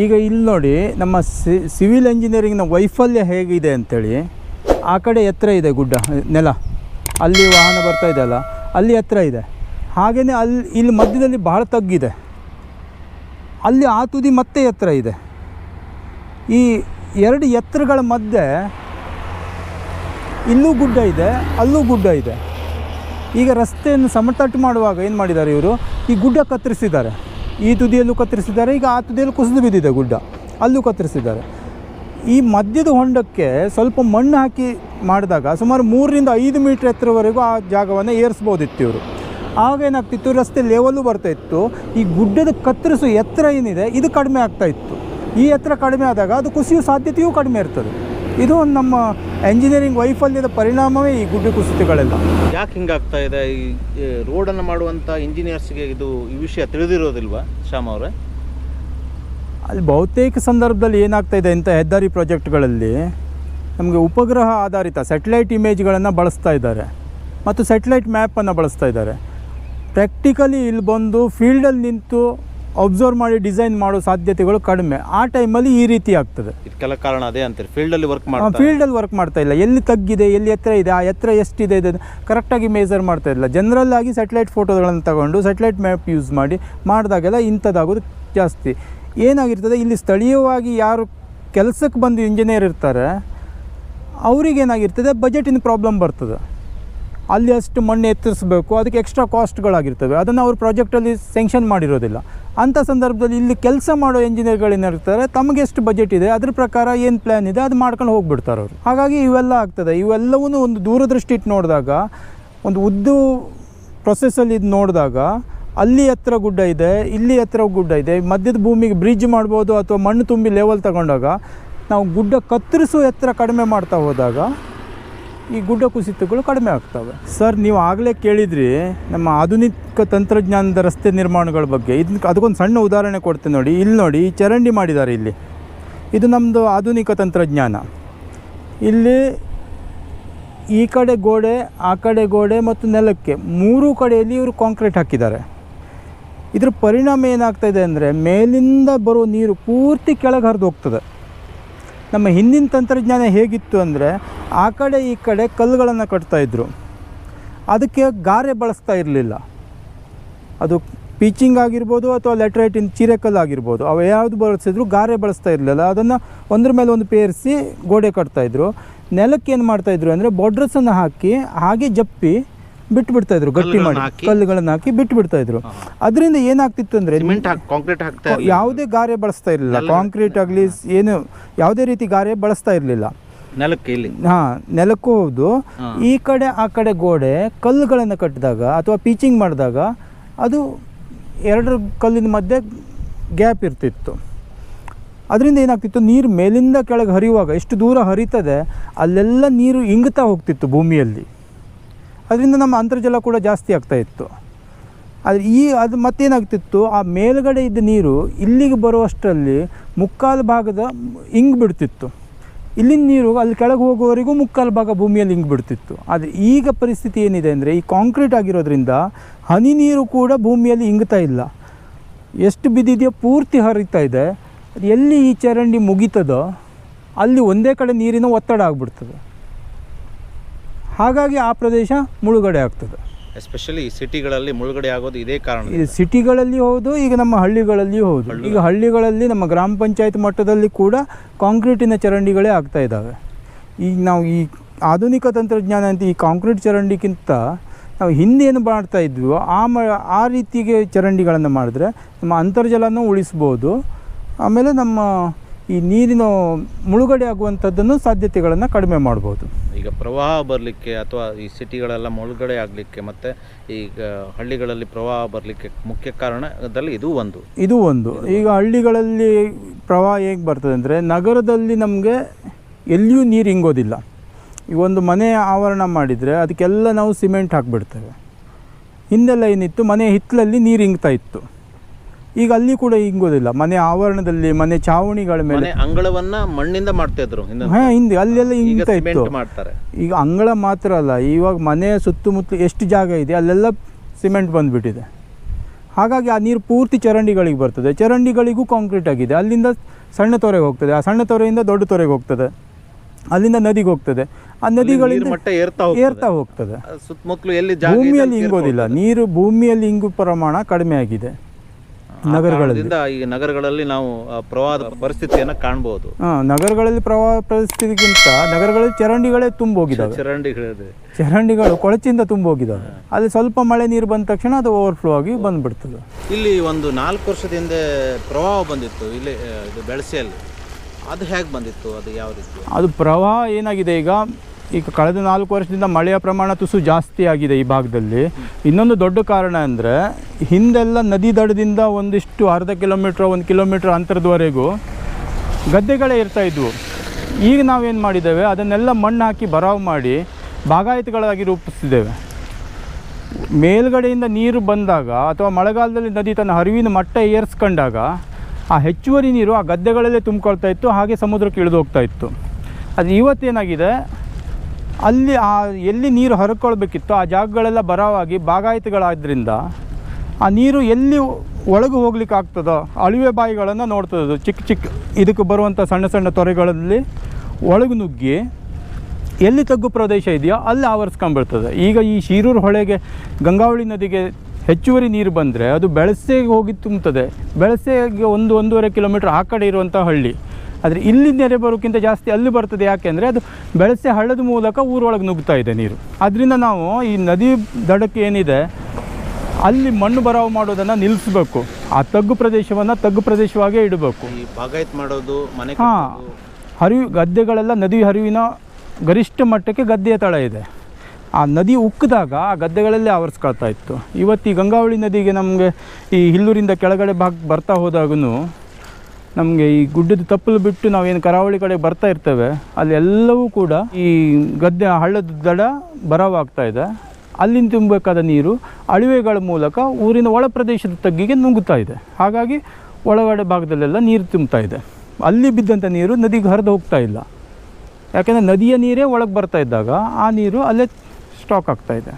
ಈಗ ಇಲ್ಲಿ ನೋಡಿ, ನಮ್ಮ ಸಿವಿಲ್ ಇಂಜಿನಿಯರಿಂಗ್ನ ವೈಫಲ್ಯ ಹೇಗಿದೆ ಅಂಥೇಳಿ ಆ ಕಡೆ ಎತ್ತರ ಇದೆ ಗುಡ್ಡ, ನೆಲ. ಅಲ್ಲಿ ವಾಹನ ಬರ್ತಾ ಇದೆ ಅಲ್ಲ, ಅಲ್ಲಿ ಎತ್ತರ ಇದೆ. ಹಾಗೆಯೇ ಅಲ್ಲಿ, ಇಲ್ಲಿ ಮಧ್ಯದಲ್ಲಿ ಬಹಳ ತಗ್ಗಿದೆ. ಅಲ್ಲಿ ಆ ತುದಿ ಮತ್ತೆ ಎತ್ತರ ಇದೆ. ಈ ಎರಡು ಎತ್ತರಗಳ ಮಧ್ಯೆ ಇಲ್ಲೂ ಗುಡ್ಡ ಇದೆ, ಅಲ್ಲೂ ಗುಡ್ಡ ಇದೆ. ಈಗ ರಸ್ತೆಯನ್ನು ಸಮತಟ್ಟು ಮಾಡುವಾಗ ಏನು ಮಾಡಿದ್ದಾರೆ ಇವರು? ಈ ಗುಡ್ಡ ಕತ್ತರಿಸಿದ್ದಾರೆ. ಈ ತುದಿಯಲ್ಲೂ ಕತ್ತರಿಸಿದ್ದಾರೆ. ಈಗ ಆ ತುದಿಯಲ್ಲೂ ಕುಸಿದು ಬಿದ್ದಿದೆ ಗುಡ್ಡ. ಅಲ್ಲೂ ಕತ್ತರಿಸಿದ್ದಾರೆ. ಈ ಮಧ್ಯದ ಹೊಂಡಕ್ಕೆ ಸ್ವಲ್ಪ ಮಣ್ಣು ಹಾಕಿ ಮಾಡಿದಾಗ ಸುಮಾರು ಮೂರರಿಂದ ಐದು ಮೀಟ್ರ್ ಎತ್ತರವರೆಗೂ ಆ ಜಾಗವನ್ನು ಏರಿಸ್ಬೋದಿತ್ತು ಇವರು ಆಗ ಏನಾಗ್ತಿತ್ತು? ರಸ್ತೆ ಲೆವೆಲ್ಲು ಬರ್ತಾ ಇತ್ತು. ಈ ಗುಡ್ಡದ ಕತ್ತರಿಸೋ ಎತ್ತರ ಏನಿದೆ? ಇದು ಕಡಿಮೆ ಆಗ್ತಾ ಇತ್ತು. ಈ ಎತ್ತರ ಕಡಿಮೆ ಆದಾಗ ಅದು ಕುಸಿಯೋ ಸಾಧ್ಯತೆಯೂ ಕಡಿಮೆ ಇರ್ತದೆ. ಇದು ಒಂದು ನಮ್ಮ ಎಂಜಿನಿಯರಿಂಗ್ ವೈಫಲ್ಯದ ಪರಿಣಾಮವೇ ಈ ಗುಡ್ಡ ಕುಸಿತಗಳೆಲ್ಲ. ಯಾಕೆ ಹಿಂಗಾಗ್ತಾ ಇದೆ? ಈ ಈ ರೋಡನ್ನು ಮಾಡುವಂಥ ಇಂಜಿನಿಯರ್ಸ್ಗೆ ಇದು ಈ ವಿಷಯ ತಿಳಿದಿರೋದಿಲ್ವಾ ಶ್ಯಾಮ್ ಅವರೇ? ಅಲ್ಲಿ ಬಹುತೇಕ ಸಂದರ್ಭದಲ್ಲಿ ಏನಾಗ್ತಾ ಇದೆ ಇಂಥ ಹೆದ್ದಾರಿ ಪ್ರಾಜೆಕ್ಟ್ಗಳಲ್ಲಿ ನಮಗೆ ಉಪಗ್ರಹ ಆಧಾರಿತ ಸ್ಯಾಟಲೈಟ್ ಇಮೇಜ್ಗಳನ್ನು ಬಳಸ್ತಾ ಇದ್ದಾರೆ ಮತ್ತು ಸ್ಯಾಟಲೈಟ್ ಮ್ಯಾಪನ್ನು ಬಳಸ್ತಾ ಇದ್ದಾರೆ. ಪ್ರಾಕ್ಟಿಕಲಿ ಇಲ್ಲಿ ಬಂದು ಫೀಲ್ಡಲ್ಲಿ ನಿಂತು ಅಬ್ಸರ್ವ್ ಮಾಡಿ ಡಿಸೈನ್ ಮಾಡೋ ಸಾಧ್ಯತೆಗಳು ಕಡಿಮೆ. ಆ ಟೈಮಲ್ಲಿ ಈ ರೀತಿ ಆಗ್ತದೆ. ಇದಕ್ಕೆಲ್ಲ ಕಾರಣ ಅದೇ ಅಂತೀರಿ. ಫೀಲ್ಡಲ್ಲಿ ವರ್ಕ್ ಮಾಡ್ತಾರೆ ಫೀಲ್ಡಲ್ಲಿ ವರ್ಕ್ ಮಾಡ್ತಾ ಇಲ್ಲ. ಎಲ್ಲಿ ತಗ್ಗಿದೆ ಎಲ್ಲಿ ಎತ್ತರ ಇದೆ ಆ ಎತ್ತರ ಎಷ್ಟಿದೆ ಇದೆ ಕರೆಕ್ಟಾಗಿ ಮೇಜರ್ ಮಾಡ್ತಾ ಇಲ್ಲ. ಜನರಲ್ ಆಗಿ ಸ್ಯಾಟಲೈಟ್ ಫೋಟೋಗಳನ್ನು ತಗೊಂಡು ಸ್ಯಾಟಲೈಟ್ ಮ್ಯಾಪ್ ಯೂಸ್ ಮಾಡಿ ಮಾಡಿದಾಗೆಲ್ಲ ಇಂಥದ್ದಾಗೋದು ಜಾಸ್ತಿ. ಏನಾಗಿರ್ತದೆ ಇಲ್ಲಿ ಸ್ಥಳೀಯವಾಗಿ ಯಾರು ಕೆಲಸಕ್ಕೆ ಬಂದು ಇಂಜಿನಿಯರ್ ಇರ್ತಾರೆ ಅವ್ರಿಗೇನಾಗಿರ್ತದೆ ಬಜೆಟಿನ ಪ್ರಾಬ್ಲಮ್ ಬರ್ತದೆ. ಅಲ್ಲಿ ಅಷ್ಟು ಮಣ್ಣು ಎತ್ತರಿಸಬೇಕು, ಅದಕ್ಕೆ ಎಕ್ಸ್ಟ್ರಾ ಕಾಸ್ಟ್ಗಳಾಗಿರ್ತವೆ ಅದನ್ನು ಅವರು ಪ್ರಾಜೆಕ್ಟಲ್ಲಿ ಸ್ಯಾಂಕ್ಷನ್ ಮಾಡಿರೋದಿಲ್ಲ. ಅಂಥ ಸಂದರ್ಭದಲ್ಲಿ ಇಲ್ಲಿ ಕೆಲಸ ಮಾಡೋ ಇಂಜಿನಿಯರ್ಗಳೇನಿರ್ತಾರೆ ತಮಗೆ ಎಷ್ಟು ಬಜೆಟ್ ಇದೆ, ಅದ್ರ ಪ್ರಕಾರ ಏನು ಪ್ಲ್ಯಾನ್ ಇದೆ, ಅದು ಮಾಡ್ಕೊಂಡು ಹೋಗ್ಬಿಡ್ತಾರೆ ಅವರು. ಹಾಗಾಗಿ ಇವೆಲ್ಲ ಆಗ್ತದೆ. ಇವೆಲ್ಲವೂ ಒಂದು ದೂರದೃಷ್ಟಿ ಇಟ್ಟು ನೋಡಿದಾಗ, ಒಂದು ಉದ್ದು ಪ್ರೊಸೆಸ್ಸಲ್ಲಿ ಇದು ನೋಡಿದಾಗ, ಅಲ್ಲಿ ಹತ್ರ ಗುಡ್ಡ ಇದೆ, ಇಲ್ಲಿ ಹತ್ರ ಗುಡ್ಡ ಇದೆ, ಮಧ್ಯದ ಭೂಮಿಗೆ ಬ್ರಿಡ್ಜ್ ಮಾಡ್ಬೋದು, ಅಥವಾ ಮಣ್ಣು ತುಂಬಿ ಲೆವೆಲ್ ತಗೊಂಡಾಗ, ನಾವು ಗುಡ್ಡ ಕತ್ತರಿಸೋ ಎತ್ತರ ಕಡಿಮೆ ಮಾಡ್ತಾ ಹೋದಾಗ ಈ ಗುಡ್ಡ ಕುಸಿತಗಳು ಕಡಿಮೆ ಆಗ್ತವೆ. ಸರ್, ನೀವು ಆಗಲೇ ಕೇಳಿದ್ರಿ ನಮ್ಮ ಆಧುನಿಕ ತಂತ್ರಜ್ಞಾನದ ರಸ್ತೆ ನಿರ್ಮಾಣಗಳ ಬಗ್ಗೆ. ಇದಕ್ಕೆ ಅದಕ್ಕೊಂದು ಸಣ್ಣ ಉದಾಹರಣೆ ಕೊಡ್ತೇನೆ ನೋಡಿ. ಇಲ್ಲಿ ನೋಡಿ ಚರಂಡಿ ಮಾಡಿದ್ದಾರೆ ಇಲ್ಲಿ. ಇದು ನಮ್ಮದು ಆಧುನಿಕ ತಂತ್ರಜ್ಞಾನ. ಇಲ್ಲಿ ಈ ಕಡೆ ಗೋಡೆ, ಆ ಕಡೆ ಗೋಡೆ ಮತ್ತು ನೆಲಕ್ಕೆ ಮೂರು ಕಡೆಯಲ್ಲಿ ಇವರು ಕಾಂಕ್ರೀಟ್ ಹಾಕಿದ್ದಾರೆ. ಇದ್ರ ಪರಿಣಾಮ ಏನಾಗ್ತಾ ಇದೆ ಅಂದರೆ ಮೇಲಿಂದ ಬರೋ ನೀರು ಪೂರ್ತಿ ಕೆಳಗೆ ಹರಿದು ಹೋಗ್ತದೆ. ನಮ್ಮ ಹಿಂದಿನ ತಂತ್ರಜ್ಞಾನ ಹೇಗಿತ್ತು ಅಂದರೆ ಆ ಕಡೆ ಈ ಕಡೆ ಕಲ್ಲುಗಳನ್ನು ಕಟ್ತಾಯಿದ್ರು ಅದಕ್ಕೆ ಗಾರೆ ಬಳಸ್ತಾ ಇರಲಿಲ್ಲ. ಅದು ಪೀಚಿಂಗ್ ಆಗಿರ್ಬೋದು ಅಥವಾ ಲೆಟ್ರೈಟಿನ ಚೀರೆಕಲ್ಲು ಆಗಿರ್ಬೋದು. ಅವು ಯಾವುದು ಬಳಸಿದ್ರು ಗಾರೆ ಬಳಸ್ತಾ ಇರಲಿಲ್ಲ. ಅದನ್ನು ಒಂದ್ರ ಮೇಲೆ ಒಂದು ಪೇರಿಸಿ ಗೋಡೆ ಕಟ್ತಾಯಿದ್ರು ನೆಲಕ್ಕೆ ಏನು ಮಾಡ್ತಾಯಿದ್ರು ಅಂದರೆ ಬಾರ್ಡ್ರಸನ್ನು ಹಾಕಿ ಹಾಗೆ ಜಪ್ಪಿ ಬಿಟ್ಬಿಡ್ತಾಯಿದ್ರು ಗಟ್ಟಿ ಮಾಡಿ. ಕಲ್ಲುಗಳನ್ನ ಹಾಕಿ? ಬಿಟ್ಟು ಬಿಡ್ತಾಯಿದ್ರು ಅದರಿಂದ ಏನಾಗ್ತಿತ್ತು ಅಂದ್ರೆ ಕಾಂಕ್ರೀಟ್ ಯಾವುದೇ ಗಾರೆ ಬಳಸ್ತಾ ಇರಲಿಲ್ಲ. ಕಾಂಕ್ರೀಟ್ ಆಗಲಿ ಏನು ಯಾವುದೇ ರೀತಿ ಗಾರೆ ಬಳಸ್ತಾ ಇರಲಿಲ್ಲ. ನೆಲಕ್ಕೆ ಇಲ್ಲಿ. ಹಾಂ ನೆಲಕ್ಕೂ ಹೌದು. ಈ ಕಡೆ ಆ ಕಡೆ ಗೋಡೆ ಕಲ್ಲುಗಳನ್ನು ಕಟ್ಟಿದಾಗ ಅಥವಾ ಪೀಚಿಂಗ್ ಮಾಡಿದಾಗ ಅದು ಎರಡು ಕಲ್ಲಿನ ಮಧ್ಯೆ ಗ್ಯಾಪ್ ಇರ್ತಿತ್ತು. ಅದರಿಂದ ಏನಾಗ್ತಿತ್ತು ನೀರು ಮೇಲಿಂದ ಕೆಳಗೆ ಹರಿಯುವಾಗ ಎಷ್ಟು ದೂರ ಹರಿತದೆ ಅಲ್ಲೆಲ್ಲ ನೀರು ಇಂಗುತ್ತಾ ಹೋಗ್ತಿತ್ತು ಭೂಮಿಯಲ್ಲಿ. ಅದರಿಂದ ನಮ್ಮ ಅಂತರ್ಜಲ ಕೂಡ ಜಾಸ್ತಿ ಆಗ್ತಾ ಇತ್ತು. ಆದರೆ ಈ ಅದು ಮತ್ತೇನಾಗ್ತಿತ್ತು, ಆ ಮೇಲುಗಡೆ ಇದ್ದ ನೀರು ಇಲ್ಲಿಗೆ ಬರುವಷ್ಟರಲ್ಲಿ ಮುಕ್ಕಾಲು ಭಾಗದ ಹಿಂಗೆ ಬಿಡ್ತಿತ್ತು. ಇಲ್ಲಿನ ನೀರು ಅಲ್ಲಿ ಕೆಳಗೆ ಹೋಗುವವರೆಗೂ ಮುಕ್ಕಾಲು ಭಾಗ ಭೂಮಿಯಲ್ಲಿ ಹಿಂಗೆ ಬಿಡ್ತಿತ್ತು. ಆದರೆ ಈಗ ಪರಿಸ್ಥಿತಿ ಏನಿದೆ ಅಂದರೆ ಈ ಕಾಂಕ್ರೀಟ್ ಆಗಿರೋದ್ರಿಂದ ಹನಿ ನೀರು ಕೂಡ ಭೂಮಿಯಲ್ಲಿ ಇಂಗ್ತಾ ಇಲ್ಲ. ಎಷ್ಟು ಬಿದ್ದಿದೆಯೋ ಪೂರ್ತಿ ಹರಿತಾ ಇದೆ. ಎಲ್ಲಿ ಈ ಚರಂಡಿ ಮುಗೀತದೋ ಅಲ್ಲಿ ಒಂದೇ ಕಡೆ ನೀರಿನ ಒತ್ತಡ ಆಗ್ಬಿಡ್ತದೆ. ಹಾಗಾಗಿ ಆ ಪ್ರದೇಶ ಮುಳುಗಡೆ ಆಗ್ತದೆ. ಎಸ್ಪೆಷಲಿ ಸಿಟಿಗಳಲ್ಲಿ ಮುಳುಗಡೆ ಆಗೋದು ಇದೇ ಕಾರಣ. ಇದು ಸಿಟಿಗಳಲ್ಲಿ ಹೌದು ಈಗ ನಮ್ಮ ಹಳ್ಳಿಗಳಲ್ಲಿಯೂ ಹೌದು. ಈಗ ಹಳ್ಳಿಗಳಲ್ಲಿ ನಮ್ಮ ಗ್ರಾಮ ಪಂಚಾಯತ್ ಮಟ್ಟದಲ್ಲಿ ಕೂಡ ಕಾಂಕ್ರೀಟಿನ ಚರಂಡಿಗಳೇ ಆಗ್ತಾ ಇದ್ದಾವೆ ಈಗ ನಾವು ಈ ಆಧುನಿಕ ತಂತ್ರಜ್ಞಾನ ಅಂತ ಈ ಕಾಂಕ್ರೀಟ್ ಚರಂಡಿಗಿಂತ ನಾವು ಹಿಂದೇನು ಮಾಡ್ತಾ ಇದ್ವೋ ಆ ಮ ಆ ರೀತಿಗೆ ಚರಂಡಿಗಳನ್ನು ಮಾಡಿದ್ರೆ ನಮ್ಮ ಅಂತರ್ಜಲನೂ ಉಳಿಸ್ಬೋದು. ಆಮೇಲೆ ನಮ್ಮ ಈ ನೀರಿನ ಮುಳುಗಡೆ ಆಗುವಂಥದ್ದನ್ನು ಸಾಧ್ಯತೆಗಳನ್ನು ಕಡಿಮೆ ಮಾಡ್ಬೋದು. ಈಗ ಪ್ರವಾಹ ಬರಲಿಕ್ಕೆ ಅಥವಾ ಈ ಸಿಟಿಗಳೆಲ್ಲ ಮುಳುಗಡೆ ಆಗಲಿಕ್ಕೆ ಮತ್ತು ಈಗ ಹಳ್ಳಿಗಳಲ್ಲಿ ಪ್ರವಾಹ ಬರಲಿಕ್ಕೆ ಮುಖ್ಯ ಕಾರಣದಲ್ಲಿ ಇದು ಒಂದು. ಇದು ಒಂದು. ಈಗ ಹಳ್ಳಿಗಳಲ್ಲಿ ಪ್ರವಾಹ ಹೇಗೆ ಬರ್ತದೆ ಅಂದರೆ ನಗರದಲ್ಲಿ ನಮಗೆ ಎಲ್ಲಿಯೂ ನೀರು ಇಂಗೋದಿಲ್ಲ. ಈ ಒಂದು ಮನೆ ಆವರಣ ಮಾಡಿದರೆ ಅದಕ್ಕೆಲ್ಲ ನಾವು ಸಿಮೆಂಟ್ ಹಾಕಿಬಿಡ್ತೇವೆ. ಹಿಂದೆಲ್ಲ ಏನಿತ್ತು ಮನೆ ಹಿತ್ತಲಲ್ಲಿ ನೀರು ಇಂಗ್ತಾ ಇತ್ತು. ಈಗ ಅಲ್ಲಿ ಕೂಡ ಇಂಗೋದಿಲ್ಲ. ಮನೆ ಆವರಣದಲ್ಲಿ ಮನೆ ಚಾವಣಿಗಳ ಮೇಲೆ ಅಂಗಳವನ್ನ ಮಣ್ಣಿಂದ ಮಾಡ್ತಾ ಇದ್ರು ಹಾಂ ಹಿಂದೆ ಅಲ್ಲೆಲ್ಲ ಇತ್ತು. ಮಾಡ್ತಾರೆ. ಈಗ ಅಂಗಳ ಮಾತ್ರ ಅಲ್ಲ ಇವಾಗ ಮನೆ ಸುತ್ತಮುತ್ತಲು ಎಷ್ಟು ಜಾಗ ಇದೆ ಅಲ್ಲೆಲ್ಲ ಸಿಮೆಂಟ್ ಬಂದ್ಬಿಟ್ಟಿದೆ. ಹಾಗಾಗಿ ಆ ನೀರು ಪೂರ್ತಿ ಚರಂಡಿಗಳಿಗೆ ಬರ್ತದೆ. ಚರಂಡಿಗಳಿಗೂ ಕಾಂಕ್ರೀಟ್ ಆಗಿದೆ. ಅಲ್ಲಿಂದ ಸಣ್ಣ ತೊರೆಗೆ ಹೋಗ್ತದೆ. ಆ ಸಣ್ಣ ತೊರೆಯಿಂದ ದೊಡ್ಡ ತೊರೆಗೆ ಹೋಗ್ತದೆ. ಅಲ್ಲಿಂದ ನದಿಗೆ ಹೋಗ್ತದೆ. ಆ ನದಿಗಳಿಂದ ಮಟ್ಟ ಏರ್ತಾ ಹೋಗ್ತದೆ. ಏರ್ತಾ ಹೋಗ್ತದೆ. ಸುತ್ತಮುತ್ತಲು ಎಲ್ಲಿ ಭೂಮಿಯಲ್ಲಿ ಇಂಗೋದಿಲ್ಲ. ನೀರು ಭೂಮಿಯಲ್ಲಿ ಇಂಗು ಪ್ರಮಾಣ ಕಡಿಮೆ ಆಗಿದೆ. ಆ ನಗರಗಳಲ್ಲಿ. ಈ ನಗರಗಳಲ್ಲಿ ನಾವು ಪ್ರವಾಹದ ಪರಿಸ್ಥಿತಿಯನ್ನು ಕಾಣಬಹುದು ನಗರಗಳಲ್ಲಿ ಪ್ರವಾಹ ಪರಿಸ್ಥಿತಿಗಿಂತ ನಗರಗಳಲ್ಲಿ ಚರಂಡಿಗಳೇ ತುಂಬೋಗಿದ್ದಾವೆ ಚರಂಡಿಗಳಿದೆ. ಚರಂಡಿಗಳು ಕೊಳಚಿಂದ ತುಂಬೋಗಿದ್ದಾವೆ ಅಲ್ಲಿ ಸ್ವಲ್ಪ ಮಳೆ ನೀರು ಬಂದ ತಕ್ಷಣ ಅದು ಓವರ್ಫ್ಲೋ ಆಗಿ ಬಂದ್ಬಿಡ್ತದೆ. ಇಲ್ಲಿ ಒಂದು ನಾಲ್ಕು ವರ್ಷದ ಹಿಂದೆ ಪ್ರವಾಹ ಬಂದಿತ್ತು ಇಲ್ಲಿ ಬೆಳಸೆಯಲ್ಲಿ. ಅದು ಹೇಗೆ ಬಂದಿತ್ತು? ಅದು ಯಾವ ರೀತಿ? ಅದು ಪ್ರವಾಹ ಏನಾಗಿದೆ ಈಗ ಈಗ ಕಳೆದ ನಾಲ್ಕು ವರ್ಷದಿಂದ ಮಳೆಯ ಪ್ರಮಾಣ ತುಸು ಜಾಸ್ತಿ ಆಗಿದೆ ಈ ಭಾಗದಲ್ಲಿ. ಇನ್ನೊಂದು ದೊಡ್ಡ ಕಾರಣ ಅಂದರೆ, ಹಿಂದೆಲ್ಲ ನದಿ ದಡದಿಂದ ಒಂದಿಷ್ಟು ಅರ್ಧ ಕಿಲೋಮೀಟ್ರ್, ಒಂದು ಕಿಲೋಮೀಟ್ರ್ ಅಂತರದವರೆಗೂ ಗದ್ದೆಗಳೇ ಇರ್ತಾ ಇದ್ವು. ಈಗ ನಾವೇನು ಮಾಡಿದ್ದೇವೆ, ಅದನ್ನೆಲ್ಲ ಮಣ್ಣು ಹಾಕಿ ಬರಾವ್ ಮಾಡಿ ಬಾಗಾಯತುಗಳಾಗಿ ರೂಪಿಸ್ತಿದ್ದೇವೆ. ಮೇಲ್ಗಡೆಯಿಂದ ನೀರು ಬಂದಾಗ ಅಥವಾ ಮಳೆಗಾಲದಲ್ಲಿ ನದಿ ತನ್ನ ಹರಿವಿನ ಮಟ್ಟ ಏರಿಸ್ಕೊಂಡಾಗ, ಆ ಹೆಚ್ಚುವರಿ ನೀರು ಆ ಗದ್ದೆಗಳಲ್ಲೇ ತುಂಬಿಕೊಳ್ತಾ ಇತ್ತು, ಹಾಗೆ ಸಮುದ್ರಕ್ಕೆ ಇಳಿದು ಹೋಗ್ತಾ ಇತ್ತು. ಅದು ಇವತ್ತೇನಾಗಿದೆ ಅಲ್ಲಿ ಆ, ಎಲ್ಲಿ ನೀರು ಹರ್ಕೊಳ್ಬೇಕಿತ್ತು ಆ ಜಾಗಗಳೆಲ್ಲ ಬರವಾಗಿ ಬಾಗಾಯಿತುಗಳಾದ್ರಿಂದ ಆ ನೀರು ಎಲ್ಲಿ ಒಳಗೆ ಹೋಗ್ಲಿಕ್ಕೆ ಆಗ್ತದೋ ಅಳಿವೆ ಬಾಯಿಗಳನ್ನು ನೋಡ್ತದದು. ಚಿಕ್ಕ ಚಿಕ್ಕ ಇದಕ್ಕೆ ಬರುವಂಥ ಸಣ್ಣ ಸಣ್ಣ ತೊರೆಗಳಲ್ಲಿ ಒಳಗೆ ನುಗ್ಗಿ ಎಲ್ಲಿ ತಗ್ಗು ಪ್ರದೇಶ ಇದೆಯೋ ಅಲ್ಲಿ ಆವರಿಸ್ಕೊಂಡ್ಬಿಡ್ತದೆ. ಈಗ ಈ ಶಿರೂರು ಹೊಳೆಗೆ ಗಂಗಾವಳಿ ನದಿಗೆ ಹೆಚ್ಚುವರಿ ನೀರು ಬಂದರೆ ಅದು ಬೆಳಸೆಗೆ ಹೋಗಿ ತುಂಬುತ್ತದೆ ಬೆಳಸೆಗೆ ಒಂದು ಒಂದೂವರೆ ಕಿಲೋಮೀಟ್ರ್ ಆ ಕಡೆ ಇರುವಂಥ ಹಳ್ಳಿ. ಆದರೆ ಇಲ್ಲಿ ನೆರೆ ಬರೋಕ್ಕಿಂತ ಜಾಸ್ತಿ ಅಲ್ಲಿ ಬರ್ತದೆ ಯಾಕೆಂದರೆ ಅದು ಬೆಳಸೆ ಹಳ್ಳದ ಮೂಲಕ ಊರೊಳಗೆ ನುಗ್ತಾ ಇದೆ ನೀರು. ಅದರಿಂದ ನಾವು ಈ ನದಿ ದಡಕ್ಕೆ ಏನಿದೆ ಅಲ್ಲಿ ಮಣ್ಣು ಬರಾವು ಮಾಡೋದನ್ನು ನಿಲ್ಲಿಸ್ಬೇಕು ಆ ತಗ್ಗು ಪ್ರದೇಶವನ್ನು ತಗ್ಗು ಪ್ರದೇಶವಾಗೇ ಇಡಬೇಕು. ಬಾಗಾಯತ್ ಮಾಡೋದು ಮನೆ ಹಾಂ ಹರಿವು ಗದ್ದೆಗಳೆಲ್ಲ ನದಿ ಹರಿವಿನ ಗರಿಷ್ಠ ಮಟ್ಟಕ್ಕೆ ಗದ್ದೆಯ ತಳ ಇದೆ. ಆ ನದಿ ಉಕ್ಕಿದಾಗ ಆ ಗದ್ದೆಗಳಲ್ಲೇ ಆವರಿಸ್ಕೊಳ್ತಾ ಇತ್ತು. ಇವತ್ತು ಈ ಗಂಗಾವಳಿ ನದಿಗೆ ನಮಗೆ ಈ ಹಿಲ್ಲೂರಿಂದ ಕೆಳಗಡೆ ಭಾಗ ಬರ್ತಾ ಹೋದಾಗೂ ನಮಗೆ ಈ ಗುಡ್ಡದ ತಪ್ಪಲು ಬಿಟ್ಟು ನಾವೇನು ಕರಾವಳಿ ಕಡೆ ಬರ್ತಾ ಇರ್ತೇವೆ ಅಲ್ಲೆಲ್ಲವೂ ಕೂಡ ಈ ಗದ್ದೆ, ಹಳ್ಳದ ದಡ ಬರವಾಗ್ತಾ ಇದೆ. ಅಲ್ಲಿಂದ ತುಂಬಬೇಕಾದ ನೀರು ಅಳಿವೆಗಳ ಮೂಲಕ ಊರಿನ ಒಳ ಪ್ರದೇಶದ ತಗ್ಗಿಗೆ ನುಂಗುತ್ತಾ ಇದೆ. ಹಾಗಾಗಿ ಒಳಗಡೆ ಭಾಗದಲ್ಲೆಲ್ಲ ನೀರು ತುಂಬ್ತಾ ಇದೆ. ಅಲ್ಲಿ ಬಿದ್ದಂಥ ನೀರು ನದಿಗೆ ಹರಿದು ಹೋಗ್ತಾ ಇಲ್ಲ. ಯಾಕೆಂದರೆ ನದಿಯ ನೀರೇ ಒಳಗೆ ಬರ್ತಾ ಇದ್ದಾಗ ಆ ನೀರು ಅಲ್ಲೇ ಸ್ಟಾಕ್ ಆಗ್ತಾ ಇದೆ.